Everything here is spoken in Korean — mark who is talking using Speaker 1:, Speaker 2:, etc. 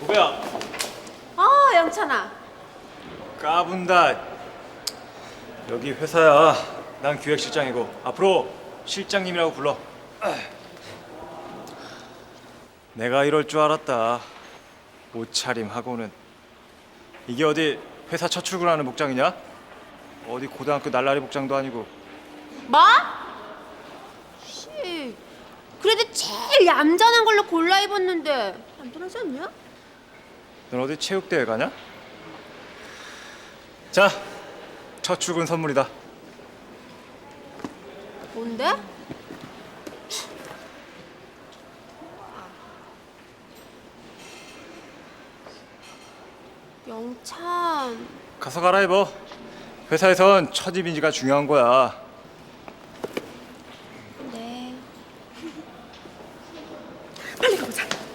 Speaker 1: 누구야?
Speaker 2: 어, 영찬아.
Speaker 1: 까분다. 여기 회사야. 난 기획실장이고 앞으로 실장님이라고 불러. 내가 이럴 줄 알았다. 옷차림하고는 이게 어디 회사 첫 출근하는 복장이냐? 어디 고등학교 날라리 복장도 아니고
Speaker 2: 뭐? 씨. 그래도 제일 얌전한 걸로 골라 입었는데 안 편하지 않냐?
Speaker 1: 넌 어디 체육대회 가냐? 자, 첫 출근 선물이다.
Speaker 2: 뭔데? 영찬
Speaker 1: 가서 갈아입어. 회사에선 첫 입인지가 중요한 거야. 네 빨리 가보자.